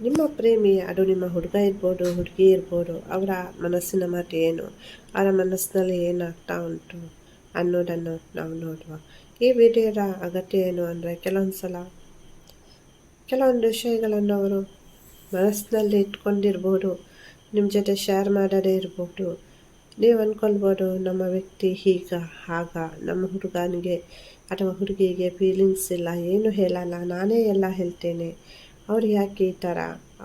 ನಿಮ್ಮ ಪ್ರೇಮಿ ಅದು ನಿಮ್ಮ ಹುಡುಗ ಇರ್ಬೋದು, ಹುಡುಗಿ ಇರ್ಬೋದು, ಅವರ ಮನಸ್ಸಿನ ಮಾತು ಏನು? ಅವರ ಮನಸ್ಸಿನಲ್ಲಿ ಏನಾಗ್ತಾ ಉಂಟು ಅನ್ನೋದನ್ನು ನಾವು ನೋಡುವ. ಈ ವಿಡಿಯೋದ ಅಗತ್ಯ ಏನು ಅಂದರೆ ಕೆಲವೊಂದು ಸಲ ಕೆಲವೊಂದು ವಿಷಯಗಳನ್ನು ಅವರು ಮನಸ್ಸಿನಲ್ಲಿ ಇಟ್ಕೊಂಡಿರ್ಬೋದು, ನಿಮ್ಮ ಜೊತೆ ಶೇರ್ ಮಾಡದೇ ಇರ್ಬೋದು. ನೀವು ಅಂದ್ಕೊಳ್ಬೋದು ನಮ್ಮ ವ್ಯಕ್ತಿ ಹೀಗ ಆಗ ನಮ್ಮ ಹುಡುಗನಿಗೆ ಅಥವಾ ಹುಡುಗಿಗೆ ಫೀಲಿಂಗ್ಸ್ ಇಲ್ಲ, ಏನು ಹೇಳಲ್ಲ, ನಾನೇ ಎಲ್ಲ ಹೇಳ್ತೇನೆ. ಅವ್ರು ಯಾಕೆ ಈ ಥರ?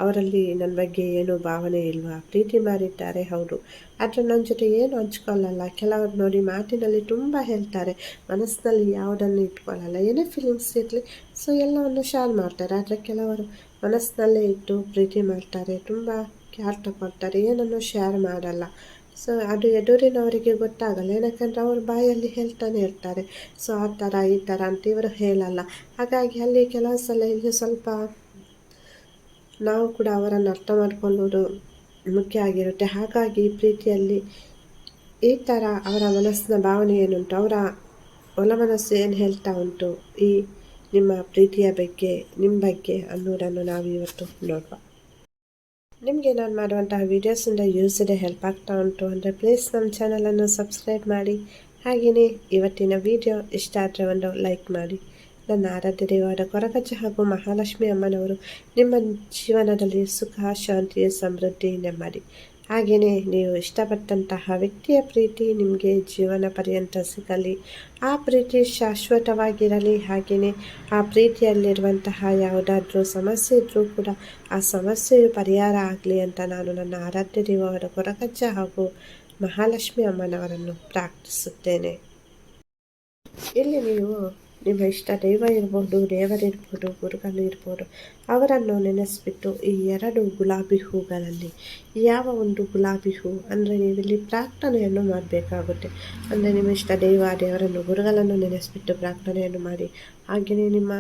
ಅವರಲ್ಲಿ ನನ್ನ ಬಗ್ಗೆ ಏನು ಭಾವನೆ ಇಲ್ವಾ? ಪ್ರೀತಿ ಮಾಡಿದ್ದಾರೆ, ಹೌದು. ಆದರೆ ನನ್ನ ಜೊತೆ ಏನು ಹಂಚ್ಕೊಳ್ಳಲ್ಲ? ಕೆಲವರು ನೋಡಿ ಮಾತಿನಲ್ಲಿ ತುಂಬ ಹೇಳ್ತಾರೆ, ಮನಸ್ಸಿನಲ್ಲಿ ಯಾವುದನ್ನು ಇಟ್ಕೊಳ್ಳಲ್ಲ. ಏನೇ ಫೀಲಿಂಗ್ಸ್ ಇರಲಿ ಸೊ ಎಲ್ಲವನ್ನು ಶೇರ್ ಮಾಡ್ತಾರೆ. ಆದರೆ ಕೆಲವರು ಮನಸ್ಸಿನಲ್ಲೇ ಇಟ್ಟು ಪ್ರೀತಿ ಮಾಡ್ತಾರೆ, ತುಂಬ ಕ್ಯಾರ್ ತಗೊಳ್ತಾರೆ ಏನನ್ನು ಶೇರ್ ಮಾಡಲ್ಲ. ಸೊ ಅದು ಎದುರಿನವರಿಗೆ ಗೊತ್ತಾಗಲ್ಲ. ಏನಕ್ಕಂದ್ರೆ ಅವ್ರ ಬಾಯಲ್ಲಿ ಹೇಳ್ತಾನೆ ಇರ್ತಾರೆ ಸೊ ಆ ಥರ, ಈ ಥರ ಅಂತ ಇವರು ಹೇಳಲ್ಲ. ಹಾಗಾಗಿ ಅಲ್ಲಿ ಕೆಲವು ಸಲ ಇಲ್ಲಿ ಸ್ವಲ್ಪ ನಾವು ಕೂಡ ಅವರನ್ನು ಅರ್ಥ ಮಾಡಿಕೊಳ್ಳೋದು ಮುಖ್ಯ ಆಗಿರುತ್ತೆ. ಹಾಗಾಗಿ ಪ್ರೀತಿಯಲ್ಲಿ ಈ ಥರ ಅವರ ಮನಸ್ಸಿನ ಭಾವನೆ ಏನುಂಟು, ಅವರ ಒಲ ಮನಸ್ಸು ಏನು ಹೇಳ್ತಾ ಉಂಟು ಈ ನಿಮ್ಮ ಪ್ರೀತಿಯ ಬಗ್ಗೆ ನಿಮ್ಮ ಬಗ್ಗೆ ಅನ್ನೋದನ್ನು ನಾವು ಇವತ್ತು ನೋಡುವ. ನಿಮಗೆ ನಾನು ಮಾಡುವಂತಹ ವೀಡಿಯೋಸಿಂದ ಯೂಸ್ ಇದೆ ಹೆಲ್ಪ್ ಆಗ್ತಾ ಉಂಟು ಅಂದರೆ ಪ್ಲೀಸ್ ನಮ್ಮ ಚಾನಲನ್ನು ಸಬ್ಸ್ಕ್ರೈಬ್ ಮಾಡಿ. ಹಾಗೆಯೇ ಇವತ್ತಿನ ವಿಡಿಯೋ ಇಷ್ಟ ಆದರೆ ಒಂದು ಲೈಕ್ ಮಾಡಿ. ನನ್ನ ಆರಾಧ್ಯ ದೇವಾದ ಕೊರಗಜ್ಜ ಹಾಗೂ ಮಹಾಲಕ್ಷ್ಮಿ ಅಮ್ಮನವರು ನಿಮ್ಮ ಜೀವನದಲ್ಲಿ ಸುಖ, ಶಾಂತಿ, ಸಮೃದ್ಧಿ ನೆಮ್ಮದಿ. ಹಾಗೆಯೇ ನೀವು ಇಷ್ಟಪಟ್ಟಂತಹ ವ್ಯಕ್ತಿಯ ಪ್ರೀತಿ ನಿಮಗೆ ಜೀವನ ಪರ್ಯಂತ ಸಿಗಲಿ. ಆ ಪ್ರೀತಿ ಶಾಶ್ವತವಾಗಿರಲಿ. ಹಾಗೆಯೇ ಆ ಪ್ರೀತಿಯಲ್ಲಿರುವಂತಹ ಯಾವುದಾದ್ರೂ ಸಮಸ್ಯೆ ಇದ್ದರೂ ಕೂಡ ಆ ಸಮಸ್ಯೆಯು ಪರಿಹಾರ ಆಗಲಿ ಅಂತ ನಾನು ನನ್ನ ಆರಾಧ್ಯ ದೇವರ ಕೊರಗಜ್ಜ ಹಾಗೂ ಮಹಾಲಕ್ಷ್ಮಿ ಅಮ್ಮನವರನ್ನು ಪ್ರಾರ್ಥಿಸುತ್ತೇನೆ. ಇಲ್ಲಿ ನೀವು ನಿಮ್ಮ ಇಷ್ಟ, ದೈವ ಇರ್ಬೋದು ದೇವರಿರ್ಬೋದು ಗುರುಗಳು ಇರ್ಬೋದು, ಅವರನ್ನು ನೆನೆಸಿಬಿಟ್ಟು ಈ ಎರಡು ಗುಲಾಬಿ ಹೂಗಳಲ್ಲಿ ಯಾವ ಒಂದು ಗುಲಾಬಿ ಹೂ ಅಂದರೆ ನೀವಿಲ್ಲಿ ಪ್ರಾರ್ಥನೆಯನ್ನು ಮಾಡಬೇಕಾಗುತ್ತೆ. ಅಂದರೆ ನಿಮ್ಮ ಇಷ್ಟ, ದೈವ, ದೇವರನ್ನು, ಗುರುಗಳನ್ನು ನೆನೆಸಿಬಿಟ್ಟು ಪ್ರಾರ್ಥನೆಯನ್ನು ಮಾಡಿ. ಹಾಗೆಯೇ ನಿಮ್ಮ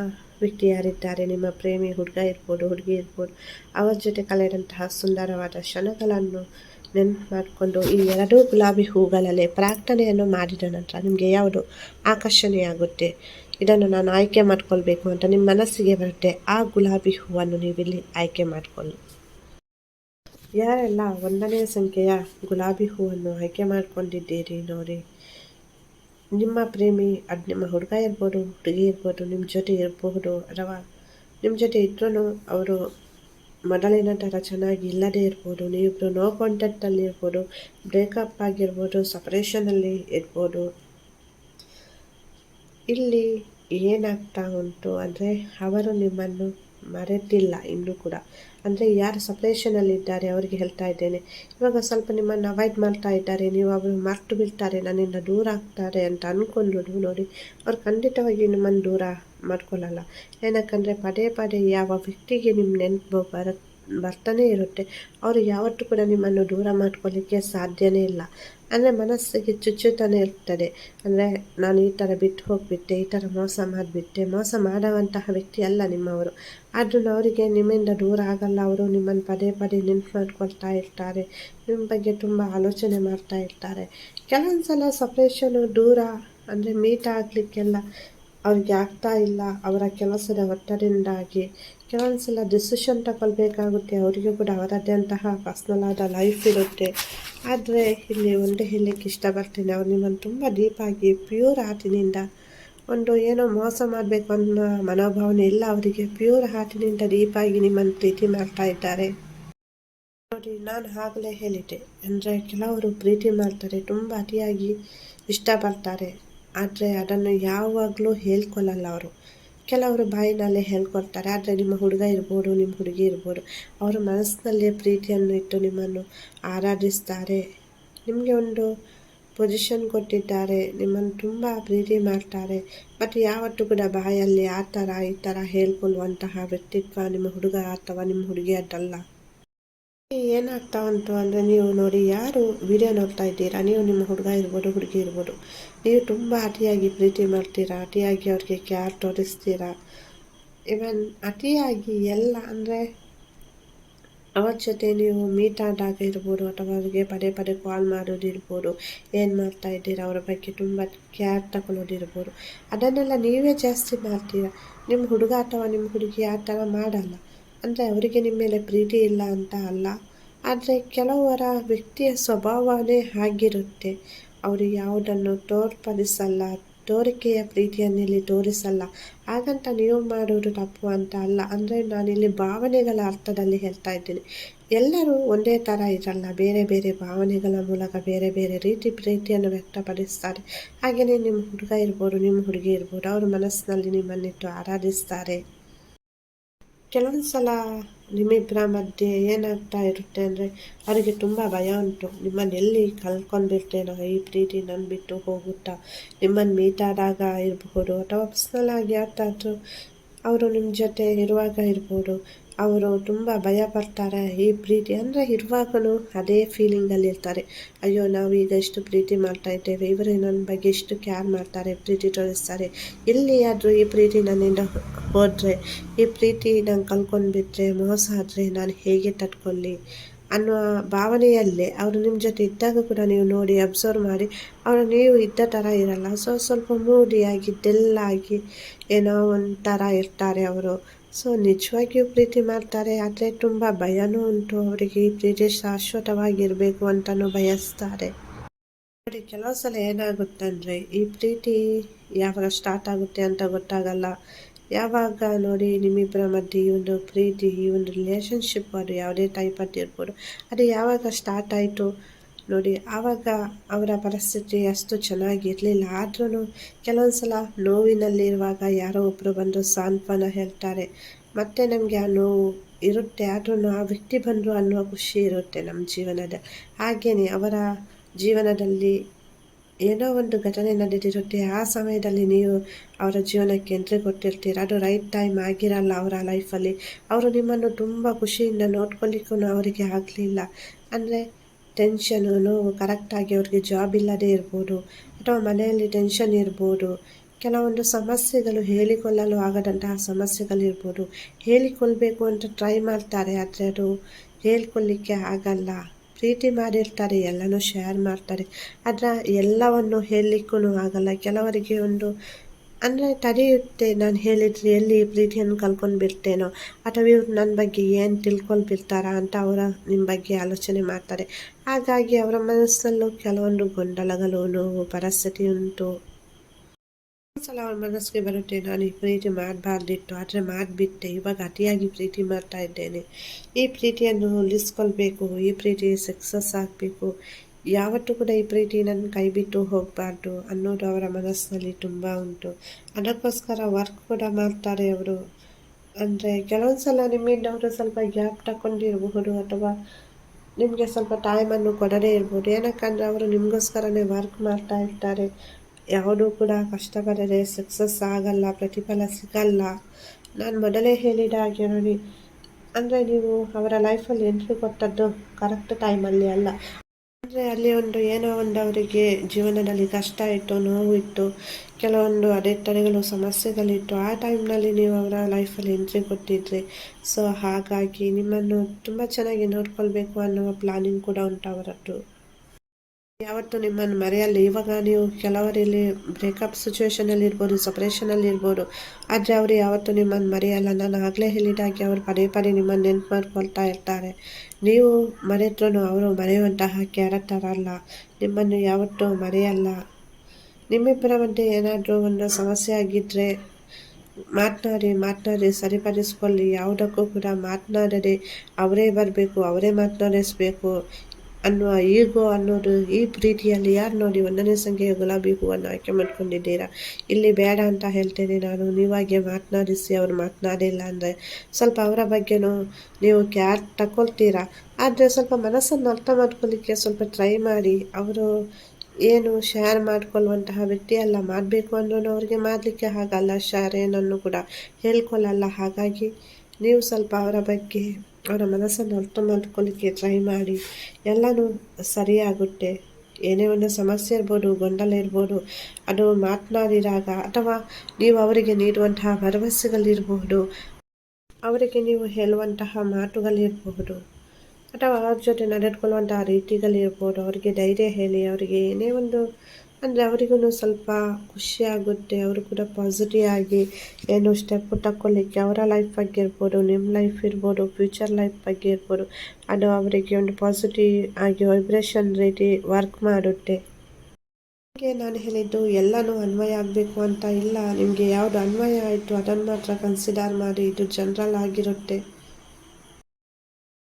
ವ್ಯಕ್ತಿ ಯಾರಿದ್ದಾರೆ, ನಿಮ್ಮ ಪ್ರೇಮಿ ಹುಡುಗ ಇರ್ಬೋದು, ಹುಡುಗಿ ಇರ್ಬೋದು, ಅವರ ಜೊತೆ ಕಳೆದಂತಹ ಸುಂದರವಾದ ಕ್ಷಣಗಳನ್ನು ನೆನ್ಪು ಮಾಡಿಕೊಂಡು ಈ ಎರಡೂ ಗುಲಾಬಿ ಹೂಗಳಲ್ಲೇ ಪ್ರಾರ್ಥನೆಯನ್ನು ಮಾಡಿದ ನಂತರ ನಿಮಗೆ ಯಾವುದು ಆಕರ್ಷಣೆಯಾಗುತ್ತೆ? ಇದನ್ನು ನಾನು ಆಯ್ಕೆ ಮಾಡ್ಕೊಳ್ಬೇಕು ಅಂತ ನಿಮ್ಮ ಮನಸ್ಸಿಗೆ ಬರುತ್ತೆ. ಆ ಗುಲಾಬಿ ಹೂವನ್ನು ನೀವಿಲ್ಲಿ ಆಯ್ಕೆ ಮಾಡಿಕೊಳ್ಳಿ. ಯಾರೆಲ್ಲ ಒಂದನೇ ಸಂಖ್ಯೆಯ ಗುಲಾಬಿ ಹೂವನ್ನು ಆಯ್ಕೆ ಮಾಡ್ಕೊಂಡಿದ್ದೀರಿ ನೋಡಿ. ನಿಮ್ಮ ಪ್ರೇಮಿ, ಅದು ನಿಮ್ಮ ಹುಡುಗ ಇರ್ಬೋದು, ಹುಡುಗಿ ಇರ್ಬೋದು ನಿಮ್ಮ ಜೊತೆ ಇರಬಹುದು ಅಥವಾ ನಿಮ್ಮ ಜೊತೆ ಇದ್ರೂ ಅವರು ಮೊದಲಿನ ಥರ ಚೆನ್ನಾಗಿ ಇಲ್ಲದೇ ಇರ್ಬೋದು ನೀವಿಬ್ಬರು ನೋ ಕಾಂಟ್ಯಾಕ್ಟಲ್ಲಿ ಇರ್ಬೋದು ಬ್ರೇಕಪ್ ಆಗಿರ್ಬೋದು ಸಪ್ರೇಷನಲ್ಲಿ ಇರ್ಬೋದು. ಇಲ್ಲಿ ಏನಾಗ್ತಾ ಉಂಟು ಅಂದರೆ ಅವರು ನಿಮ್ಮನ್ನು ಮರೆತಿಲ್ಲ ಇನ್ನೂ ಕೂಡ. ಅಂದರೆ ಯಾರು ಸಪ್ರೇಷನಲ್ಲಿದ್ದಾರೆ ಅವರಿಗೆ ಹೇಳ್ತಾ ಇದ್ದೇನೆ. ಇವಾಗ ಸ್ವಲ್ಪ ನಿಮ್ಮನ್ನು ಅವಾಯ್ಡ್ ಮಾಡ್ತಾ ಇದ್ದಾರೆ, ನೀವು ಅವರು ಮರ್ತು ಬಿಡ್ತಾರೆ ನನ್ನಿಂದ ದೂರ ಆಗ್ತಾರೆ ಅಂತ ಅಂದ್ಕೊಂಡು ನೋಡಿ. ಅವ್ರು ಖಂಡಿತವಾಗಿ ನಿಮ್ಮನ್ನು ದೂರ ಮಾಡ್ಕೊಳ್ಳಲ್ಲ. ಏನಕ್ಕಂದರೆ ಪದೇ ಪದೇ ಯಾವ ವ್ಯಕ್ತಿಗೆ ನಿಮ್ಮ ನೆನಪು ಬರುತ್ತೆ ಬರ್ತಾನೆ ಇರುತ್ತೆ. ಅವರು ಯಾವತ್ತೂ ಕೂಡ ನಿಮ್ಮನ್ನು ದೂರ ಮಾಡ್ಕೊಳ್ಳಿಕ್ಕೆ ಸಾಧ್ಯನೇ ಇಲ್ಲ. ಅಂದರೆ ಮನಸ್ಸಿಗೆ ಚುಚ್ಚುತ್ತಾನೆ ಇರ್ತದೆ. ಅಂದರೆ ನಾನು ಈ ಥರ ಬಿಟ್ಟು ಹೋಗಿಬಿಟ್ಟೆ, ಈ ಥರ ಮೋಸ ಮಾಡಿಬಿಟ್ಟೆ, ಮೋಸ ಮಾಡುವಂತಹ ವ್ಯಕ್ತಿ ಅಲ್ಲ ನಿಮ್ಮವರು. ಆದ್ರೂ ಅವರಿಗೆ ನಿಮ್ಮಿಂದ ದೂರ ಆಗಲ್ಲ. ಅವರು ನಿಮ್ಮನ್ನು ಪದೇ ಪದೇ ನೆನ್ಪು ಮಾಡ್ಕೊಳ್ತಾ ಇರ್ತಾರೆ. ನಿಮ್ಮ ಬಗ್ಗೆ ತುಂಬ ಆಲೋಚನೆ ಮಾಡ್ತಾ ಇರ್ತಾರೆ. ಕೆಲವೊಂದು ಸಲ ಸಪ್ರೇಷನು ದೂರ ಅಂದರೆ ಮೀಟ್ ಆಗಲಿಕ್ಕೆಲ್ಲ ಅವ್ರಿಗೆ ಆಗ್ತಾ ಇಲ್ಲ, ಅವರ ಕೆಲಸದ ಒತ್ತಡದಿಂದಾಗಿ. ಕೆಲವೊಂದು ಸಲ ಡಿಸಿಷನ್ ತಗೊಳ್ಬೇಕಾಗುತ್ತೆ, ಅವರಿಗೂ ಕೂಡ ಅವರದ್ದೇ ಅಂತಹ ಪರ್ಸ್ನಲ್ ಆದ ಲೈಫ್ ಇರುತ್ತೆ. ಆದರೆ ಇಲ್ಲಿ ಒಂದೇ ಹೇಳಲಿಕ್ಕೆ ಇಷ್ಟಪಡ್ತೀನಿ, ಅವ್ರು ನಿಮ್ಮನ್ನು ತುಂಬ ಡೀಪಾಗಿ ಪ್ಯೂರ್ ಹಾರ್ಟಿನಿಂದ ಒಂದು ಏನೋ ಮೋಸ ಮಾಡಬೇಕು ಅನ್ನೋ ಮನೋಭಾವನೆ ಇಲ್ಲ ಅವರಿಗೆ ಪ್ಯೂರ್ ಹಾರ್ಟಿನಿಂದ ಡೀಪಾಗಿ ನಿಮ್ಮನ್ನು ಪ್ರೀತಿ ಮಾಡ್ತಾ ಇದ್ದಾರೆ. ನೋಡಿ, ನಾನು ಆಗಲೇ ಹೇಳಿದ್ದೆ, ಅಂದರೆ ಕೆಲವರು ಪ್ರೀತಿ ಮಾಡ್ತಾರೆ, ತುಂಬ ಅತಿಯಾಗಿ ಇಷ್ಟಪಡ್ತಾರೆ. ಆದರೆ ಅದನ್ನು ಯಾವಾಗಲೂ ಹೇಳ್ಕೊಳ್ಳಲ್ಲ ಅವರು. ಕೆಲವರು ಬಾಯಿನಲ್ಲೇ ಹೇಳ್ಕೊಡ್ತಾರೆ, ಆದರೆ ನಿಮ್ಮ ಹುಡುಗ ಇರ್ಬೋದು, ನಿಮ್ಮ ಹುಡುಗಿ ಇರ್ಬೋದು, ಅವರ ಮನಸ್ಸಿನಲ್ಲೇ ಪ್ರೀತಿಯನ್ನು ಇಟ್ಟು ನಿಮ್ಮನ್ನು ಆರಾಧಿಸ್ತಾರೆ. ನಿಮಗೆ ಒಂದು ಪೊಸಿಷನ್ ಕೊಟ್ಟಿದ್ದಾರೆ, ನಿಮ್ಮನ್ನು ತುಂಬ ಪ್ರೀತಿ ಮಾಡ್ತಾರೆ, ಬಟ್ ಯಾವತ್ತೂ ಕೂಡ ಬಾಯಲ್ಲಿ ಆ ಥರ, ಈ ಥರ ಹೇಳ್ಕೊಳ್ಳುವಂತಹ ವ್ಯಕ್ತಿತ್ವ ನಿಮ್ಮ ಹುಡುಗ ಅಥವಾ ನಿಮ್ಮ ಹುಡುಗಿ ಅದಲ್ಲ. ಏನಾಗ್ತಾ ಅಂದರೆ ನೀವು ನೋಡಿ ಯಾರು ವಿಡಿಯೋ ನೋಡ್ತಾ ಇದ್ದೀರಾ? ನೀವು ನಿಮ್ಮ ಹುಡುಗ ಇರ್ಬೋದು, ಹುಡುಗಿ ಇರ್ಬೋದು. ನೀವು ತುಂಬ ಅತಿಯಾಗಿ ಪ್ರೀತಿ ಮಾಡ್ತೀರಾ? ಅತಿಯಾಗಿ ಅವ್ರಿಗೆ ಕೇರ್ ತೋರಿಸ್ತೀರಾ? ಇವನ್ ಅತಿಯಾಗಿ ಎಲ್ಲ ಅಂದರೆ ಅವ್ರ ಜೊತೆ ನೀವು ಮೀಟ್ ಆದಾಗ ಇರ್ಬೋದು ಅಥವಾ ಅವ್ರಿಗೆ ಪದೇ ಪದೇ ಕಾಲ್ ಮಾಡೋದಿರ್ಬೋದು ಏನು ಮಾಡ್ತಾ ಇದ್ದೀರಾ? ಅವರ ಬಗ್ಗೆ ತುಂಬ ಕೇರ್ ತಗೊಳ್ಳೋದಿರ್ಬೋದು ಅದನ್ನೆಲ್ಲ ನೀವೇ ಜಾಸ್ತಿ ಮಾಡ್ತೀರಾ? ನಿಮ್ಮ ಹುಡುಗ ಅಥವಾ ನಿಮ್ಮ ಹುಡುಗಿ ಆ ಥರ ಮಾಡಲ್ಲ. ಅಂದರೆ ಅವರಿಗೆ ನಿಮ್ಮ ಮೇಲೆ ಪ್ರೀತಿ ಇಲ್ಲ ಅಂತ ಅಲ್ಲ. ಆದರೆ ಕೆಲವರ ವ್ಯಕ್ತಿಯ ಸ್ವಭಾವವೇ ಆಗಿರುತ್ತೆ ಅವರು ಯಾವುದನ್ನು ತೋರ್ಪಡಿಸಲ್ಲ, ತೋರಿಕೆಯ ಪ್ರೀತಿಯನ್ನು ಇಲ್ಲಿ ತೋರಿಸಲ್ಲ. ಹಾಗಂತ ನೀವು ಮಾಡುವುದು ತಪ್ಪು ಅಂತ ಅಲ್ಲ. ಅಂದರೆ ನಾನಿಲ್ಲಿ ಭಾವನೆಗಳ ಅರ್ಥದಲ್ಲಿ ಹೇಳ್ತಾ ಇದ್ದೀನಿ. ಎಲ್ಲರೂ ಒಂದೇ ಥರ ಇರಲ್ಲ. ಬೇರೆ ಬೇರೆ ಭಾವನೆಗಳ ಮೂಲಕ ಬೇರೆ ಬೇರೆ ರೀತಿ ಪ್ರೀತಿಯನ್ನು ವ್ಯಕ್ತಪಡಿಸ್ತಾರೆ. ಹಾಗೆಯೇ ನಿಮ್ಮ ಹುಡುಗ ಇರ್ಬೋದು, ನಿಮ್ಮ ಹುಡುಗಿ ಇರ್ಬೋದು, ಅವ್ರ ಮನಸ್ಸಿನಲ್ಲಿ ನಿಮ್ಮನ್ನಿಟ್ಟು ಆರಾಧಿಸ್ತಾರೆ. ಕೆಲವೊಂದು ಸಲ ನಿಮ್ಮಿಬ್ಬರ ಮಧ್ಯೆ ಏನಾಗ್ತಾ ಇರುತ್ತೆ ಅಂದರೆ ಅವರಿಗೆ ತುಂಬ ಭಯ ಉಂಟು. ನಿಮ್ಮನ್ನು ಎಲ್ಲಿ ಕಲ್ತ್ಕೊಂಡಿರ್ತೇನೋ ಈ ಪ್ರೀತಿ ನನ್ನ ಬಿಟ್ಟು ಹೋಗುತ್ತಾ? ನಿಮ್ಮನ್ನು ಆದಾಗ ಇರಬಹುದು ಅಥವಾ ಪರ್ಸ್ನಲ್ ಆಗಿ ಯಾವತ್ತಾದರೂ ಅವರು ನಿಮ್ಮ ಜೊತೆ ಇರುವಾಗ ಇರ್ಬೋದು. ಅವರು ತುಂಬ ಭಯ ಪಡ್ತಾರೆ. ಈ ಪ್ರೀತಿ ಅಂದರೆ ಇರುವಾಗಲೂ ಅದೇ ಫೀಲಿಂಗಲ್ಲಿ ಇರ್ತಾರೆ. ಅಯ್ಯೋ, ನಾವು ಈಗ ಎಷ್ಟು ಪ್ರೀತಿ ಮಾಡ್ತಾ ಇದ್ದೇವೆ. ಇವರು ನನ್ನ ಬಗ್ಗೆ ಎಷ್ಟು ಕೇರ್ ಮಾಡ್ತಾರೆ, ಪ್ರೀತಿ ತೋರಿಸ್ತಾರೆ. ಎಲ್ಲಿಯಾದರೂ ಈ ಪ್ರೀತಿ ನನ್ನಿಂದ ಹೋದರೆ, ಈ ಪ್ರೀತಿ ನಾನು ಕಳ್ಕೊಂಡ್ಬಿಟ್ರೆ ಮೋಸ ಆದರೆ ನಾನು ಹೇಗೆ ತಟ್ಕೊಳ್ಳಿ ಅನ್ನುವ ಭಾವನೆಯಲ್ಲೇ ಅವರು ನಿಮ್ಮ ಜೊತೆ ಇದ್ದಾಗ ಕೂಡ ನೀವು ನೋಡಿ ಅಬ್ಸರ್ವ್ ಮಾಡಿ, ಅವರು ನೀವು ಇದ್ದ ಥರ ಇರಲ್ಲ. ಸೊ, ಸ್ವಲ್ಪ ಮೂಡಿಯಾಗಿ ಡೆಲ್ಲಾಗಿ ಏನೋ ಒಂಥರ ಇರ್ತಾರೆ ಅವರು. ಸೊ ನಿಜವಾಗಿಯೂ ಪ್ರೀತಿ ಮಾಡ್ತಾರೆ, ಆದರೆ ತುಂಬ ಭಯನೂ ಉಂಟು. ಅವರಿಗೆ ಈ ಪ್ರೀತಿ ಶಾಶ್ವತವಾಗಿರಬೇಕು ಅಂತಲೂ ಬಯಸ್ತಾರೆ. ನೋಡಿ, ಕೆಲವು ಸಲ ಏನಾಗುತ್ತಂದರೆ, ಈ ಪ್ರೀತಿ ಯಾವಾಗ ಸ್ಟಾರ್ಟ್ ಆಗುತ್ತೆ ಅಂತ ಗೊತ್ತಾಗಲ್ಲ. ಯಾವಾಗ ನೋಡಿ, ನಿಮ್ಮಿಬ್ಬರ ಮಧ್ಯೆ ಈ ಒಂದು ಪ್ರೀತಿ, ಈ ಒಂದು ರಿಲೇಷನ್ಶಿಪ್ ಅದು ಯಾವುದೇ ಟೈಪ್ ಅಂತ ಇರ್ಬೋದು ಅದು ಯಾವಾಗ ಸ್ಟಾರ್ಟ್ ಆಯಿತು? ನೋಡಿ, ಆವಾಗ ಅವರ ಪರಿಸ್ಥಿತಿ ಅಷ್ಟು ಚೆನ್ನಾಗಿರಲಿಲ್ಲ ಆದ್ರೂ ಕೆಲವೊಂದು ಸಲ ನೋವಿನಲ್ಲಿರುವಾಗ ಯಾರೋ ಒಬ್ಬರು ಬಂದು ಸಾಂತ್ವನ ಹೇಳ್ತಾರೆ. ಮತ್ತೆ ನಮಗೆ ಆ ನೋವು ಇರುತ್ತೆ. ಆದ್ರೂ ಆ ವ್ಯಕ್ತಿ ಬಂದರು ಅನ್ನೋ ಖುಷಿ ಇರುತ್ತೆ ನಮ್ಮ ಜೀವನದ. ಹಾಗೆಯೇ ಅವರ ಜೀವನದಲ್ಲಿ ಏನೋ ಒಂದು ಘಟನೆ ನಡೆದಿರುತ್ತೆ. ಆ ಸಮಯದಲ್ಲಿ ನೀವು ಅವರ ಜೀವನಕ್ಕೆ ಎಂಟ್ರಿ ಕೊಟ್ಟಿರ್ತೀರ? ಅದು ರೈಟ್ ಟೈಮ್ ಆಗಿರಲ್ಲ ಅವರ ಲೈಫಲ್ಲಿ ಅವರು ನಿಮ್ಮನ್ನು ತುಂಬ ಖುಷಿಯಿಂದ ನೋಡ್ಕೊಳ್ಳಿಕ್ಕೂ ಅವರಿಗೆ ಆಗಲಿಲ್ಲ. ಅಂದರೆ ಟೆನ್ಷನು ಕರೆಕ್ಟಾಗಿ ಅವ್ರಿಗೆ ಜಾಬ್ ಇಲ್ಲದೇ ಇರ್ಬೋದು ಅಥವಾ ಮನೆಯಲ್ಲಿ ಟೆನ್ಷನ್ ಇರ್ಬೋದು. ಕೆಲವೊಂದು ಸಮಸ್ಯೆಗಳು ಹೇಳಿಕೊಳ್ಳಲು ಆಗದಂತಹ ಸಮಸ್ಯೆಗಳಿರ್ಬೋದು ಹೇಳಿಕೊಳ್ಬೇಕು ಅಂತ ಟ್ರೈ ಮಾಡ್ತಾರೆ, ಆದರೆ ಅದು ಹೇಳ್ಕೊಳ್ಳಿಕ್ಕೆ ಆಗಲ್ಲ. ಪ್ರೀತಿ ಮಾಡಿರ್ತಾರೆ, ಎಲ್ಲನೂ ಶೇರ್ ಮಾಡ್ತಾರೆ. ಆದರೆ ಎಲ್ಲವನ್ನು ಹೇಳಲಿಕ್ಕೂ ಆಗಲ್ಲ. ಕೆಲವರಿಗೆ ಒಂದು ಅಂದರೆ ತಡೆಯುತ್ತೆ, ನಾನು ಹೇಳಿದ್ರೆ ಎಲ್ಲಿ ಪ್ರೀತಿಯನ್ನು ಕಲ್ಕೊಂಡು ಬಿಡ್ತೇನೋ, ಅಥವಾ ಇವ್ರು ನನ್ನ ಬಗ್ಗೆ ಏನು ತಿಳ್ಕೊಂಡು ಅಂತ ಅವರ ನಿಮ್ಮ ಬಗ್ಗೆ ಆಲೋಚನೆ ಮಾಡ್ತಾರೆ. ಹಾಗಾಗಿ ಅವರ ಮನಸ್ಸಲ್ಲೂ ಕೆಲವೊಂದು ಗೊಂದಲಗಳು ನೋವು ಪರಿಸ್ಥಿತಿ ಉಂಟು. ಸಲ ಅವ್ರ ಮನಸ್ಸಿಗೆ ಬರುತ್ತೆ, ನಾನು ಈ ಪ್ರೀತಿ ಮಾಡಬಾರ್ದಿತ್ತು, ಆದರೆ ಮಾಡಿಬಿಟ್ಟೆ, ಇವಾಗ ಅತಿಯಾಗಿ ಪ್ರೀತಿ ಮಾಡ್ತಾ ಇದ್ದೇನೆ. ಈ ಪ್ರೀತಿಯನ್ನು ಉಳಿಸ್ಕೊಳ್ಬೇಕು, ಈ ಪ್ರೀತಿ ಸಕ್ಸಸ್ ಆಗಬೇಕು. ಯಾವತ್ತೂ ಕೂಡ ಈ ಪ್ರೀತಿ ನನ್ನ ಕೈ ಬಿಟ್ಟು ಹೋಗಬಾರ್ದು ಅನ್ನೋದು ಅವರ ಮನಸ್ಸಿನಲ್ಲಿ ತುಂಬ ಉಂಟು. ಅದಕ್ಕೋಸ್ಕರ ವರ್ಕ್ ಕೂಡ ಮಾಡ್ತಾರೆ ಅವರು. ಅಂದರೆ ಕೆಲವೊಂದು ಸಲ ನಿಮ್ಮಿಂದ ಅವರು ಸ್ವಲ್ಪ ಗ್ಯಾಪ್ ತಗೊಂಡಿರಬಹುದು ಅಥವಾ ನಿಮಗೆ ಸ್ವಲ್ಪ ಟೈಮನ್ನು ಕೊಡದೇ ಇರ್ಬೋದು. ಏನಕ್ಕಂದರೆ ಅವರು ನಿಮಗೋಸ್ಕರನೇ ವರ್ಕ್ ಮಾಡ್ತಾ ಇರ್ತಾರೆ. ಯಾವುದೂ ಕೂಡ ಕಷ್ಟಪಡದೆ ಸಕ್ಸಸ್ ಆಗಲ್ಲ, ಪ್ರತಿಫಲ ಸಿಗಲ್ಲ. ನಾನು ಮೊದಲೇ ಹೇಳಿದ ಹಾಗೆ ನೋಡಿ. ಅಂದರೆ ನೀವು ಅವರ ಲೈಫಲ್ಲಿ ಎಂಟ್ರಿ ಕೊಟ್ಟದ್ದು ಕರೆಕ್ಟ್ ಟೈಮಲ್ಲಿ ಅಲ್ಲ. ಅಂದರೆ ಅಲ್ಲಿ ಒಂದು ಏನೋ ಒಂದು ಅವರಿಗೆ ಜೀವನದಲ್ಲಿ ಕಷ್ಟ ಇತ್ತು, ನೋವು ಇತ್ತು, ಕೆಲವೊಂದು ಅಡೆತಡೆಗಳು ಸಮಸ್ಯೆಗಳಿತ್ತು ಆ ಟೈಮ್ನಲ್ಲಿ ನೀವು ಅವರ ಲೈಫಲ್ಲಿ ಎಂಟ್ರಿ ಕೊಟ್ಟಿದ್ರಿ. ಸೊ ಹಾಗಾಗಿ ನಿಮ್ಮನ್ನು ತುಂಬ ಚೆನ್ನಾಗಿ ನೋಡ್ಕೊಳ್ಬೇಕು ಅನ್ನುವ ಪ್ಲಾನಿಂಗ್ ಕೂಡ ಉಂಟು ಅವರದ್ದು. ಯಾವತ್ತು ನಿಮ್ಮನ್ನು ಮರೆಯಲ್ಲ. ಇವಾಗ ನೀವು ಕೆಲವರಲ್ಲಿ ಬ್ರೇಕಪ್ ಸಿಚುವೇಷನಲ್ಲಿ ಇರ್ಬೋದು ಸಪ್ರೇಷನಲ್ಲಿ ಇರ್ಬೋದು. ಆದರೆ ಅವರು ಯಾವತ್ತು ನಿಮ್ಮನ್ನು ಮರೆಯಲ್ಲ. ನಾನು ಆಗಲೇ ಹೇಳಿದಾಗೆ ಅವರು ಪದೇ ಪದೇ ನಿಮ್ಮನ್ನು ನೆನ್ಪು ಮಾಡ್ಕೊಳ್ತಾ ಇರ್ತಾರೆ. ನೀವು ಮರೆತ್ರೂ ಅವರು ಮರೆಯುವಂತಹ ಕ್ಯಾರೆಕ್ಟರ್ ಅಲ್ಲ ನಿಮ್ಮನ್ನು ಯಾವತ್ತೂ ಮರೆಯಲ್ಲ. ನಿಮ್ಮಿಬ್ಬರ ಮಧ್ಯೆ ಏನಾದರೂ ಒಂದು ಸಮಸ್ಯೆ ಆಗಿದ್ದರೆ ಮಾತನಾಡಿ ಮಾತನಾಡಿ, ಸರಿಪಡಿಸ್ಕೊಳ್ಳಿ. ಯಾವುದಕ್ಕೂ ಕೂಡ ಮಾತನಾಡದೆ ಅವರೇ ಬರಬೇಕು, ಅವರೇ ಮಾತನಾಡಿಸ್ಬೇಕು. ಅನ್ನುವ ಈಗೋ ಅನ್ನೋದು ಈ ಪ್ರೀತಿಯಲ್ಲಿ ಯಾರು ನೋಡಿ ಒಂದನೇ ಸಂಖ್ಯೆಯ ಗುಲಾಬಿ ಹೂವನ್ನು ಆಯ್ಕೆ ಮಾಡ್ಕೊಂಡಿದ್ದೀರಾ? ಇಲ್ಲಿ ಬೇಡ ಅಂತ ಹೇಳ್ತೇನೆ ನಾನು. ನೀವಾಗೆ ಮಾತನಾಡಿಸಿ, ಅವ್ರು ಮಾತನಾಡಿಲ್ಲ ಅಂದರೆ ಸ್ವಲ್ಪ ಅವರ ಬಗ್ಗೆನೂ ನೀವು ಕ್ಯಾರ್ ತಗೊಳ್ತೀರಾ ಆದರೆ ಸ್ವಲ್ಪ ಮನಸ್ಸನ್ನು ಅರ್ಥ ಮಾಡ್ಕೊಳ್ಳಿಕ್ಕೆ ಸ್ವಲ್ಪ ಟ್ರೈ ಮಾಡಿ. ಅವರು ಏನು ಶೇರ್ ಮಾಡ್ಕೊಳ್ಳುವಂತಹ ವ್ಯಕ್ತಿ ಅಲ್ಲ. ಮಾಡಬೇಕು ಅನ್ನೋನು ಅವ್ರಿಗೆ ಮಾಡಲಿಕ್ಕೆ ಹಾಗಲ್ಲ. ಶೇರ್ ಏನನ್ನು ಕೂಡ ಹೇಳ್ಕೊಳ್ಳಲ್ಲ ಹಾಗಾಗಿ ನೀವು ಸ್ವಲ್ಪ ಅವರ ಬಗ್ಗೆ, ಅವರ ಮನಸ್ಸನ್ನು ಅರ್ಥ ಮಾಡ್ಕೊಳ್ಳಿಕ್ಕೆ ಟ್ರೈ ಮಾಡಿ. ಎಲ್ಲನೂ ಸರಿಯಾಗುತ್ತೆ. ಏನೇ ಒಂದು ಸಮಸ್ಯೆ ಇರ್ಬೋದು, ಗೊಂದಲ ಇರ್ಬೋದು, ಅದು ಮಾತನಾಡಿದಾಗ ಅಥವಾ ನೀವು ಅವರಿಗೆ ನೀಡುವಂತಹ ಭರವಸೆಗಳಿರಬಹುದು ಅವರಿಗೆ ನೀವು ಹೇಳುವಂತಹ ಮಾತುಗಳಿರಬಹುದು ಅಥವಾ ಅವ್ರ ಜೊತೆ ನಡೆದುಕೊಳ್ಳುವಂತಹ ರೀತಿಗಳಿರ್ಬೋದು, ಅವರಿಗೆ ಧೈರ್ಯ ಹೇಳಿ, ಅವರಿಗೆ ಏನೇ ಒಂದು ಅಂದರೆ ಅವರಿಗೂ ಸ್ವಲ್ಪ ಖುಷಿ ಆಗುತ್ತೆ, ಅವರು ಕೂಡ ಪಾಸಿಟಿವ್ ಆಗಿ ಏನು ಸ್ಟೆಪ್ ತಗೊಳ್ಳಿಕ್ಕೆ ಅವರ ಲೈಫ್ ಬಗ್ಗೆ ಇರ್ಬೋದು ನಿಮ್ಮ ಲೈಫ್ ಇರ್ಬೋದು ಫ್ಯೂಚರ್ ಲೈಫ್ ಬಗ್ಗೆ ಇರ್ಬೋದು, ಅದು ಅವರಿಗೆ ಒಂದು ಪಾಸಿಟಿವ್ ಆಗಿ ವೈಬ್ರೇಷನ್ ರೀತಿ ವರ್ಕ್ ಮಾಡುತ್ತೆ. ಹಾಗೆ ನಾನು ಹೇಳಿದ್ದು, ಎಲ್ಲನೂ ಅನ್ವಯ ಆಗಬೇಕು ಅಂತ ಇಲ್ಲ. ನಿಮಗೆ ಯಾವುದು ಅನ್ವಯ ಆಯಿತು ಅದನ್ನು ಮಾತ್ರ ಕನ್ಸಿಡರ್ ಮಾಡಿ ಇದು ಜನರಲ್ ಆಗಿರುತ್ತೆ.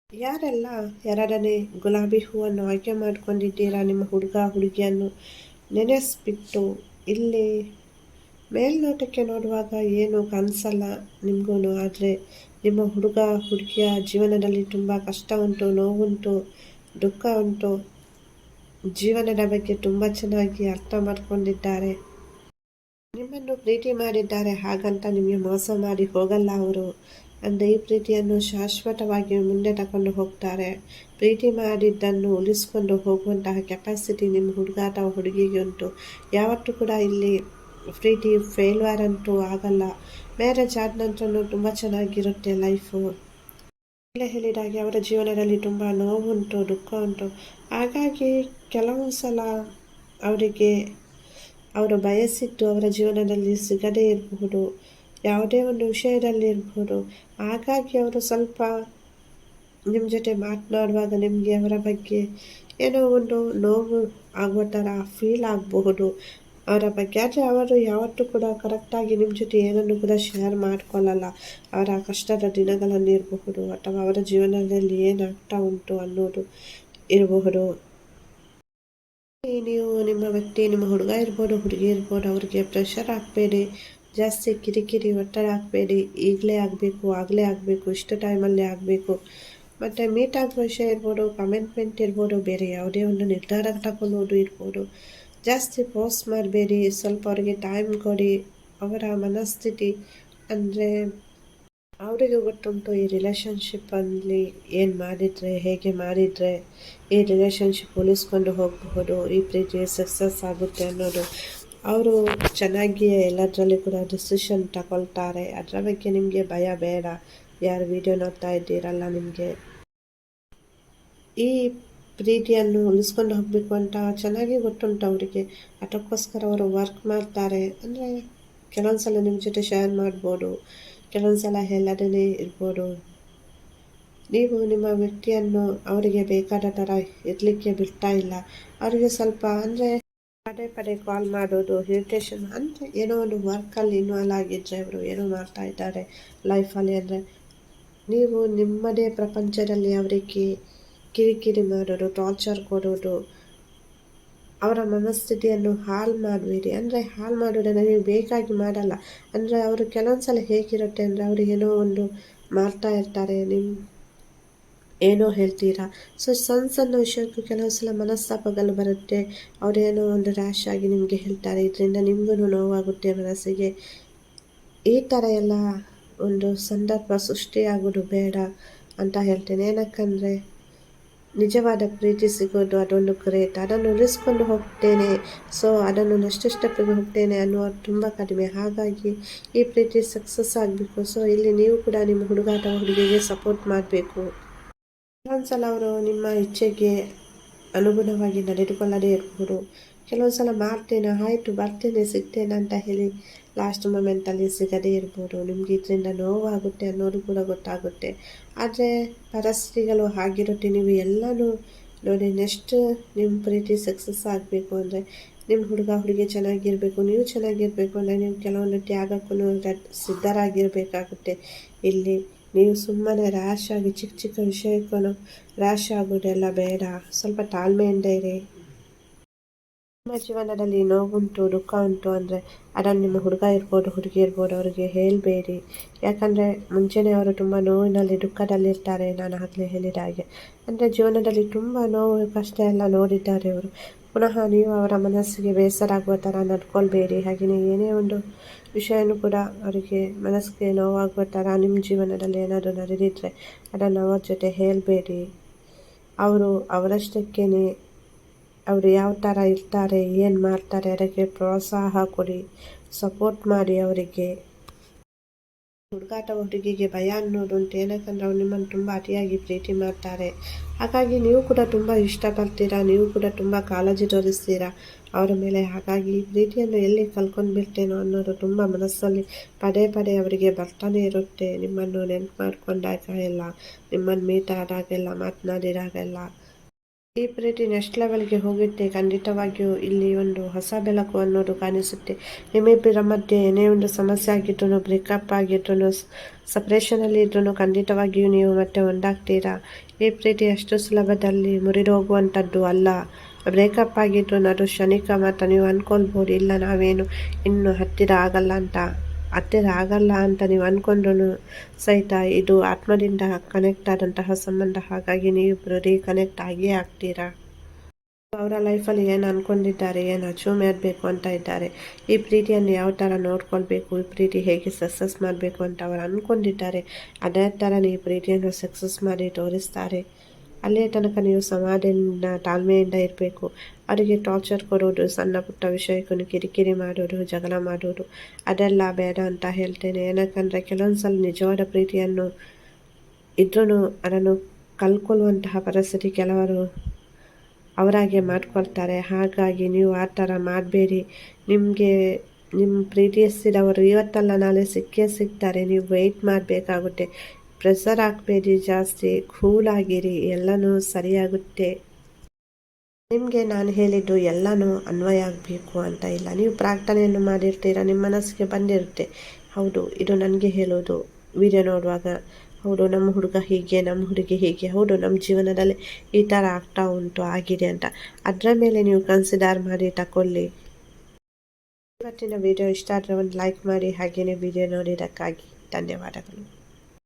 ಯಾರೆಲ್ಲ ಎರಡನೇ ಗುಲಾಬಿ ಹೂವನ್ನು ಆಯ್ಕೆ ಮಾಡ್ಕೊಂಡಿದ್ದೀರಾ, ನಿಮ್ಮ ಹುಡುಗ, ಹುಡುಗಿಯನ್ನು? ನೆನೆಸ್ಬಿಟ್ಟು ಇಲ್ಲಿ ಮೇಲ್ನೋಟಕ್ಕೆ ನೋಡುವಾಗ ಏನು ಕಾಣಿಸಲ್ಲ ನಿಮಗೂ ಆದರೆ ನಿಮ್ಮ ಹುಡುಗ, ಹುಡುಗಿಯ ಜೀವನದಲ್ಲಿ ತುಂಬ ಕಷ್ಟ ಉಂಟು, ನೋವುಂಟು, ದುಃಖ ಉಂಟು. ಜೀವನದ ಬಗ್ಗೆ ತುಂಬ ಚೆನ್ನಾಗಿ ಅರ್ಥ ಮಾಡಿಕೊಂಡಿದ್ದಾರೆ. ನಿಮ್ಮನ್ನು ಪ್ರೀತಿ ಮಾಡಿದ್ದಾರೆ, ಹಾಗಂತ ನಿಮಗೆ ಮೋಸ ಮಾಡಿ ಹೋಗಲ್ಲ ಅವರು. ಅಂದರೆ ಈ ಪ್ರೀತಿಯನ್ನು ಶಾಶ್ವತವಾಗಿ ಮುಂದೆ ತಗೊಂಡು ಹೋಗ್ತಾರೆ. ಪ್ರೀತಿ ಮಾಡಿದ್ದನ್ನು ಉಳಿಸ್ಕೊಂಡು ಹೋಗುವಂತಹ ಕೆಪಾಸಿಟಿ ನಿಮ್ಮ ಹುಡುಗ ಅಥವಾ ಹುಡುಗಿಗೆ ಉಂಟು. ಯಾವತ್ತೂ ಕೂಡ ಇಲ್ಲಿ ಪ್ರೀತಿ ಫೇಲ್ವರ್ ಅಂತೂ ಆಗಲ್ಲ. ಮ್ಯಾರೇಜ್ ಆದ ನಂತರ ತುಂಬ ಚೆನ್ನಾಗಿರುತ್ತೆ ಲೈಫು ಹೇಳಿದಾಗೆ ಅವರ ಜೀವನದಲ್ಲಿ ತುಂಬ ನೋವುಂಟು ದುಃಖ ಉಂಟು. ಹಾಗಾಗಿ ಕೆಲವು ಸಲ ಅವರಿಗೆ ಅವರು ಬಯಸಿದ್ದು ಅವರ ಜೀವನದಲ್ಲಿ ಸಿಗದೇ ಇರಬಹುದು, ಯಾವುದೇ ಒಂದು ವಿಷಯದಲ್ಲಿ ಇರಬಹುದು. ಹಾಗಾಗಿ ಅವರು ಸ್ವಲ್ಪ ನಿಮ್ಮ ಜೊತೆ ಮಾತನಾಡುವಾಗ ನಿಮಗೆ ಅವರ ಬಗ್ಗೆ ಏನೋ ಒಂದು ನೋವು ಆಗುವ ಥರ ಫೀಲ್ ಆಗಬಹುದು. ಅವರ ಬಗ್ಗೆ. ಆದರೆ ಅವರು ಯಾವತ್ತೂ ಕೂಡ ಕರೆಕ್ಟಾಗಿ ನಿಮ್ಮ ಜೊತೆ ಏನನ್ನು ಕೂಡ ಶೇರ್ ಮಾಡ್ಕೊಳ್ಳಲ್ಲ ಅವರ ಕಷ್ಟದ ದಿನಗಳಲ್ಲಿರಬಹುದು ಅಥವಾ ಅವರ ಜೀವನದಲ್ಲಿ ಏನಾಗ್ತಾ ಉಂಟು ಅನ್ನೋದು ಇರಬಹುದು. ನೀವು ನಿಮ್ಮ ವ್ಯಕ್ತಿ, ನಿಮ್ಮ ಹುಡುಗ ಇರ್ಬೋದು, ಹುಡುಗಿ ಇರ್ಬೋದು, ಅವರಿಗೆ ಪ್ರೆಷರ್ ಹಾಕಬೇಡಿ. ಜಾಸ್ತಿ ಕಿರಿಕಿರಿ ಒತ್ತಡ ಹಾಕಬೇಡಿ. ಈಗಲೇ ಆಗಬೇಕು, ಆಗಲೇ ಆಗಬೇಕು, ಇಷ್ಟು ಟೈಮಲ್ಲೇ ಆಗಬೇಕು. ಮತ್ತು ಮೀಟ್ ಆಗುವ ವಿಷಯ ಇರ್ಬೋದು ಕಮೆಂಟ್ಮೆಂಟ್ ಇರ್ಬೋದು, ಬೇರೆ ಯಾವುದೇ ಒಂದು ನಿರ್ಧಾರ ತಗೊಳ್ಳೋದು ಇರ್ಬೋದು. ಜಾಸ್ತಿ ಪೋಸ್ಟ್ ಮಾಡಬೇಡಿ, ಸ್ವಲ್ಪ ಅವರಿಗೆ ಟೈಮ್ ಕೊಡಿ, ಅವರ ಮನಸ್ಥಿತಿ ಅಂದರೆ ಅವರಿಗೆ ಗೊತ್ತುಂಟು ಈ ರಿಲೇಷನ್ಶಿಪ್ಪಲ್ಲಿ ಏನು ಮಾಡಿದರೆ, ಹೇಗೆ ಮಾಡಿದರೆ, ಈ ರಿಲೇಷನ್ಶಿಪ್ ಉಳಿಸ್ಕೊಂಡು ಹೋಗಬಹುದು, ಈ ಪ್ರೀತಿ ಸಕ್ಸಸ್ ಆಗುತ್ತೆ ಅನ್ನೋದು. ಅವರು ಚೆನ್ನಾಗಿಯೇ ಎಲ್ಲದರಲ್ಲಿ ಕೂಡ ಡಿಸಿಷನ್ ತಗೊಳ್ತಾರೆ. ಅದರ ಬಗ್ಗೆ ನಿಮಗೆ ಭಯ ಬೇಡ. ಯಾರು ವಿಡಿಯೋ ನೋಡ್ತಾ ಇದ್ದೀರಲ್ಲ ನಿಮಗೆ? ಈ ಪ್ರೀತಿಯನ್ನು ಉಳಿಸ್ಕೊಂಡು ಹೋಗಬೇಕು ಅಂತ ಚೆನ್ನಾಗಿ ಗೊತ್ತುಂಟು ಅವರಿಗೆ. ಅದಕ್ಕೋಸ್ಕರ ಅವರು ವರ್ಕ್ ಮಾಡ್ತಾರೆ. ಅಂದರೆ ಕೆಲವೊಂದು ಸಲ ನಿಮ್ಮ ಜೊತೆ ಶೇರ್ ಮಾಡ್ಬೋದು. ಕೆಲವೊಂದು ಸಲ ಹೇಳದೇ ಇರ್ಬೋದು. ನೀವು ನಿಮ್ಮ ವ್ಯಕ್ತಿಯನ್ನು ಅವರಿಗೆ ಬೇಕಾದ ಥರ ಇರಲಿಕ್ಕೆ ಬಿಡ್ತಾ ಇಲ್ಲ. ಅವರಿಗೆ ಸ್ವಲ್ಪ ಅಂದರೆ ಪದೇ ಪದೇ ಕಾಲ್ ಮಾಡೋದು ಇರಿಟೇಷನ್ ಅಂದರೆ ಏನೋ ಒಂದು ವರ್ಕಲ್ಲಿ ಇನ್ವಾಲ್ವ್ ಆಗಿದ್ದರೆ ಅವರು ಏನೋ ಮಾಡ್ತಾ ಇದ್ದಾರೆ ಲೈಫಲ್ಲಿ ಅಂದರೆ ನೀವು ನಿಮ್ಮದೇ ಪ್ರಪಂಚದಲ್ಲಿ ಅವರಿಗೆ ಕಿರಿಕಿರಿ ಮಾಡೋದು ಟಾರ್ಚರ್ ಕೊಡೋದು, ಅವರ ಮನಸ್ಥಿತಿಯನ್ನು ಹಾಳು ಮಾಡಬೇಡಿ ಅಂದರೆ ಹಾಳು ಮಾಡೋದನ್ನು ನೀವು ಬೇಕಾಗಿ ಮಾಡಲ್ಲ. ಅಂದರೆ ಅವರು ಕೆಲವೊಂದು ಸಲ ಹೇಗಿರುತ್ತೆ ಅಂದರೆ ಅವರು ಏನೋ ಒಂದು ಮಾಡ್ತಾ ಇರ್ತಾರೆ ನಿಮ್ಮ ಏನೋ ಹೇಳ್ತೀರಾ. ಸೊ ಸಣ್ಣ ಸಣ್ಣ ವಿಷಯಕ್ಕೂ ಕೆಲವು ಸಲ ಮನಸ್ತಾಪಗಳು ಬರುತ್ತೆ. ಅವರೇನೋ ಒಂದು ರ್ಯಾಶ್ ಆಗಿ ನಿಮಗೆ ಹೇಳ್ತಾರೆ. ಇದರಿಂದ ನಿಮಗೂ ನೋವಾಗುತ್ತೆ ಮನಸ್ಸಿಗೆ. ಈ ಥರ ಎಲ್ಲ ಒಂದು ಸಂದರ್ಭ ಸೃಷ್ಟಿಯಾಗೋದು ಬೇಡ ಅಂತ ಹೇಳ್ತೇನೆ. ಏನಕ್ಕಂದರೆ, ನಿಜವಾದ ಪ್ರೀತಿ ಸಿಗೋದು ಅದೊಂದು ಗ್ರೇಟ್. ಅದನ್ನು ಉಳಿಸ್ಕೊಂಡು ಹೋಗ್ತೇನೆ. ಸೊ ಅದನ್ನು ನೆಕ್ಸ್ಟ್ ಹೋಗ್ತೇನೆ ಅನ್ನುವುದು ತುಂಬ ಕಡಿಮೆ. ಹಾಗಾಗಿ ಈ ಪ್ರೀತಿ ಸಕ್ಸಸ್ ಆಗಬೇಕು. ಸೊ ಇಲ್ಲಿ ನೀವು ಕೂಡ ನಿಮ್ಮ ಹುಡುಗ ಅಥವಾ ಹುಡುಗಿಗೆ ಸಪೋರ್ಟ್ ಮಾಡಬೇಕು. ಕೆಲವೊಂದ್ಸಲ ಅವರು ನಿಮ್ಮ ಇಚ್ಛೆಗೆ ಅನುಗುಣವಾಗಿ ನಡೆದುಕೊಳ್ಳದೇ ಇರ್ಬೋದು. ಕೆಲವೊಂದು ಸಲ ಮಾಡ್ತೇನೆ, ಆಯಿತು, ಬರ್ತೇನೆ, ಸಿಗ್ತೇನೆ ಅಂತ ಹೇಳಿ ಲಾಸ್ಟ್ ಮೂಮೆಂಟಲ್ಲಿ ಸಿಗದೇ ಇರ್ಬೋದು. ನಿಮಗೆ ಇದರಿಂದ ನೋವಾಗುತ್ತೆ ಅನ್ನೋದು ಕೂಡ ಗೊತ್ತಾಗುತ್ತೆ. ಆದರೆ ಪರಿಸ್ಥಿತಿಗಳು ಆಗಿರುತ್ತೆ ನೀವು ಎಲ್ಲನೂ ನೋಡಿ ನೆಕ್ಸ್ಟ್ ನಿಮ್ಮ ಪ್ರೀತಿ ಸಕ್ಸಸ್ ಆಗಬೇಕು ಅಂದರೆ ನಿಮ್ಮ ಹುಡುಗ ಹುಡುಗಿ ಚೆನ್ನಾಗಿರಬೇಕು, ನೀವು ಚೆನ್ನಾಗಿರಬೇಕು ಅಂದರೆ ನೀವು ಕೆಲವೊಂದು ತ್ಯಾಗಕ್ಕೂ ಸಿದ್ಧರಾಗಿರಬೇಕಾಗುತ್ತೆ. ಇಲ್ಲಿ ನೀವು ಸುಮ್ಮನೆ ರ್ಯಾಶ್ ಆಗಿ ಚಿಕ್ಕ ಚಿಕ್ಕ ವಿಷಯಕ್ಕೂ ರ್ಯಾಶ್ ಆಗೋದೆಲ್ಲ ಬೇಡ. ಸ್ವಲ್ಪ ತಾಳ್ಮೆಯಿಂದ ಇರಿ. ನಿಮ್ಮ ಜೀವನದಲ್ಲಿ ನೋವುಂಟು ದುಃಖ ಉಂಟು ಅಂದರೆ ಅದನ್ನು ನಿಮ್ಮ ಹುಡುಗ ಇರ್ಬೋದು, ಹುಡುಗಿ ಇರ್ಬೋದು, ಅವರಿಗೆ ಹೇಳಬೇಡಿ. ಯಾಕಂದರೆ ಮುಂಚೆನೇ ಅವರು ತುಂಬ ನೋವಿನಲ್ಲಿ, ದುಃಖದಲ್ಲಿರ್ತಾರೆ ನಾನು ಆಗಲೇ ಹೇಳಿದ ಹಾಗೆ. ಅಂದರೆ ಜೀವನದಲ್ಲಿ ತುಂಬ ನೋವು, ಕಷ್ಟ ಎಲ್ಲ ನೋಡಿದ್ದಾರೆ ಅವರು ಪುನಃ ನೀವು ಅವರ ಮನಸ್ಸಿಗೆ ಬೇಸರ ಆಗುವ ಥರ ನಡ್ಕೊಳ್ಬೇಡಿ. ಹಾಗೆಯೇ ಏನೇ ಒಂದು ವಿಷಯನೂ ಕೂಡ ಅವರಿಗೆ ಮನಸ್ಸಿಗೆ ನೋವಾಗುವ ಥರ ನಿಮ್ಮ ಜೀವನದಲ್ಲಿ ಏನಾದರೂ ನಡೆದಿದ್ದರೆ ಅದನ್ನು ಅವ್ರ ಜೊತೆ ಹೇಳಬೇಡಿ. ಅವರು ಅವರಷ್ಟಕ್ಕೇ ಅವರು ಯಾವ ಥರ ಇರ್ತಾರೆ, ಏನು ಮಾಡ್ತಾರೆ ಅದಕ್ಕೆ ಪ್ರೋತ್ಸಾಹ ಕೊಡಿ ಸಪೋರ್ಟ್ ಮಾಡಿ ಅವರಿಗೆ. ಹುಡುಗಾಟ ಹುಡುಗಿಗೆ ಭಯ ಅನ್ನೋದು ಅಂತ ಏನಕ್ಕಂದ್ರೆ ಅವ್ರು ನಿಮ್ಮನ್ನು ತುಂಬ ಅತಿಯಾಗಿ ಪ್ರೀತಿ ಮಾಡ್ತಾರೆ. ಹಾಗಾಗಿ ನೀವು ಕೂಡ ತುಂಬ ಇಷ್ಟಪಡ್ತೀರಾ, ನೀವು ಕೂಡ ತುಂಬ ಕಾಳಜಿ ತೋರಿಸ್ತೀರಾ ಅವರ ಮೇಲೆ? ಹಾಗಾಗಿ ಪ್ರೀತಿಯನ್ನು ಎಲ್ಲಿ ಕಲ್ಕೊಂಡು ಬಿಡ್ತೇನೋ ಅನ್ನೋದು ತುಂಬ ಮನಸ್ಸಲ್ಲಿ ಪದೇ ಪದೇ ಅವರಿಗೆ ಬರ್ತಾನೆ ಇರುತ್ತೆ. ನಿಮ್ಮನ್ನು ನೆನ್ಪು ಮಾಡ್ಕೊಂಡಾಗ ಎಲ್ಲ, ನಿಮ್ಮನ್ನು ಮೀಟ್ ಆದಾಗೆಲ್ಲ, ಮಾತನಾಡಿದಾಗೆಲ್ಲ. ಈ ಪ್ರೀತಿ ನೆಕ್ಸ್ಟ್ ಲೆವೆಲ್ಗೆ ಹೋಗುತ್ತೆ. ಖಂಡಿತವಾಗಿಯೂ ಇಲ್ಲಿ ಒಂದು ಹೊಸ ಬೆಳಕು ಅನ್ನೋದು ಕಾಣಿಸುತ್ತೆ. ನಿಮ್ಮಿಬ್ಬರ ಮಧ್ಯೆ ಏನೇ ಒಂದು ಸಮಸ್ಯೆ ಆಗಿದ್ರು ಬ್ರೇಕಪ್ ಆಗಿದ್ರು ಸಪ್ರೇಷನಲ್ಲಿ ಇದ್ರೂ ಖಂಡಿತವಾಗಿಯೂ ನೀವು ಮತ್ತೆ ಒಂದಾಗ್ತೀರಾ? ಈ ಪ್ರೀತಿ ಅಷ್ಟು ಸುಲಭದಲ್ಲಿ ಮುರಿದು ಹೋಗುವಂಥದ್ದು ಅಲ್ಲ. ಬ್ರೇಕಪ್ ಆಗಿದ್ರು ಅದು ಕ್ಷಣಿಕ ಮತ್ತು ನೀವು ಅಂದ್ಕೊಳ್ಬೋದು ಇಲ್ಲ ನಾವೇನು, ಇನ್ನು ಹತ್ತಿರ ಆಗಲ್ಲ ಅಂತ. ಹತ್ತಿರ ಆಗಲ್ಲ ಅಂತ ನೀವು ಅಂದ್ಕೊಂಡ್ರು ಸಹಿತ ಇದು ಆತ್ಮದಿಂದ ಕನೆಕ್ಟ್ ಆದಂತಹ ಸಂಬಂಧ. ಹಾಗಾಗಿ ನೀವಿಬ್ಬರು ರೀಕನೆಕ್ಟ್ ಆಗಿಯೇ ಆಗ್ತೀರಾ? ಅವರ ಲೈಫಲ್ಲಿ ಏನು ಅಂದ್ಕೊಂಡಿದ್ದಾರೆ ಏನು ಅಚೀವ್ ಮಾಡಬೇಕು ಅಂತ ಇದ್ದಾರೆ, ಈ ಪ್ರೀತಿಯನ್ನು ಯಾವ ಥರ ನೋಡ್ಕೊಳ್ಬೇಕು, ಈ ಪ್ರೀತಿ ಹೇಗೆ ಸಕ್ಸಸ್ ಮಾಡಬೇಕು ಅಂತ ಅವರು ಅಂದ್ಕೊಂಡಿದ್ದಾರೆ ಅದೇ ಥರ ನೀವು ಪ್ರೀತಿಯನ್ನು ಸಕ್ಸಸ್ ಮಾಡಿ ತೋರಿಸ್ತಾರೆ. ಅಲ್ಲಿಯ ತನಕ ನೀವು ಸಮಾಧಿಯಿಂದ ತಾಳ್ಮೆಯಿಂದ ಇರಬೇಕು. ಅವರಿಗೆ ಟಾರ್ಚರ್ ಕೊಡೋದು, ಸಣ್ಣ ಪುಟ್ಟ ವಿಷಯಕ್ಕೂ ಕಿರಿಕಿರಿ ಮಾಡೋದು, ಜಗಳ ಮಾಡೋದು, ಅದೆಲ್ಲ ಬೇಡ ಅಂತ ಹೇಳ್ತೇನೆ. ಏನಕ್ಕಂದರೆ ಕೆಲವೊಂದು ಸಲ ನಿಜವಾದ ಪ್ರೀತಿಯನ್ನು ಇದ್ರೂ ಅದನ್ನು ಕಲ್ಕೊಳ್ಳುವಂತಹ ಪರಿಸ್ಥಿತಿ ಕೆಲವರು ಅವರಾಗೆ ಮಾಡ್ಕೊಳ್ತಾರೆ. ಹಾಗಾಗಿ ನೀವು ಆ ಥರ ಮಾಡಬೇಡಿ. ನಿಮಗೆ ನಿಮ್ಮ ಪ್ರೀತಿಸಿದವರು ಇವತ್ತಲ್ಲ, ನಾಳೆ ಸಿಕ್ಕೇ ಸಿಗ್ತಾರೆ. ನೀವು ವೆಯ್ಟ್ ಮಾಡಬೇಕಾಗುತ್ತೆ. ಪ್ರೆಸರ್ ಹಾಕಬೇಡಿ ಜಾಸ್ತಿ ಕೂಲಾಗಿರಿ ಎಲ್ಲನೂ ಸರಿಯಾಗುತ್ತೆ. ನಿಮಗೆ ನಾನು ಹೇಳಿದ್ದು ಎಲ್ಲನೂ ಅನ್ವಯ ಆಗಬೇಕು ಅಂತ ಇಲ್ಲ. ನೀವು ಪ್ರಾರ್ಥನೆಯನ್ನು ಮಾಡಿರ್ತೀರ, ನಿಮ್ಮ ಮನಸ್ಸಿಗೆ ಬಂದಿರುತ್ತೆ. ಹೌದು, ಇದು ನನಗೆ ಹೇಳೋದು. ವಿಡಿಯೋ ನೋಡುವಾಗ, ಹೌದು, ನಮ್ಮ ಹುಡುಗ ಹೀಗೆ, ನಮ್ಮ ಹುಡುಗಿ ಹೀಗೆ, ಹೌದು, ನಮ್ಮ ಜೀವನದಲ್ಲಿ ಈ ಥರ ಆಗ್ತಾ ಉಂಟು, ಆಗಿದೆ ಅಂತ. ಅದರ ಮೇಲೆ ನೀವು ಕನ್ಸಿಡರ್ ಮಾಡಿ ತಗೊಳ್ಳಿ ಇವತ್ತಿನ ವಿಡಿಯೋ ಇಷ್ಟ ಆದರೆ ಒಂದು ಲೈಕ್ ಮಾಡಿ, ಹಾಗೆಯೇ ವಿಡಿಯೋ ನೋಡಿದ್ದಕ್ಕಾಗಿ ಧನ್ಯವಾದಗಳು.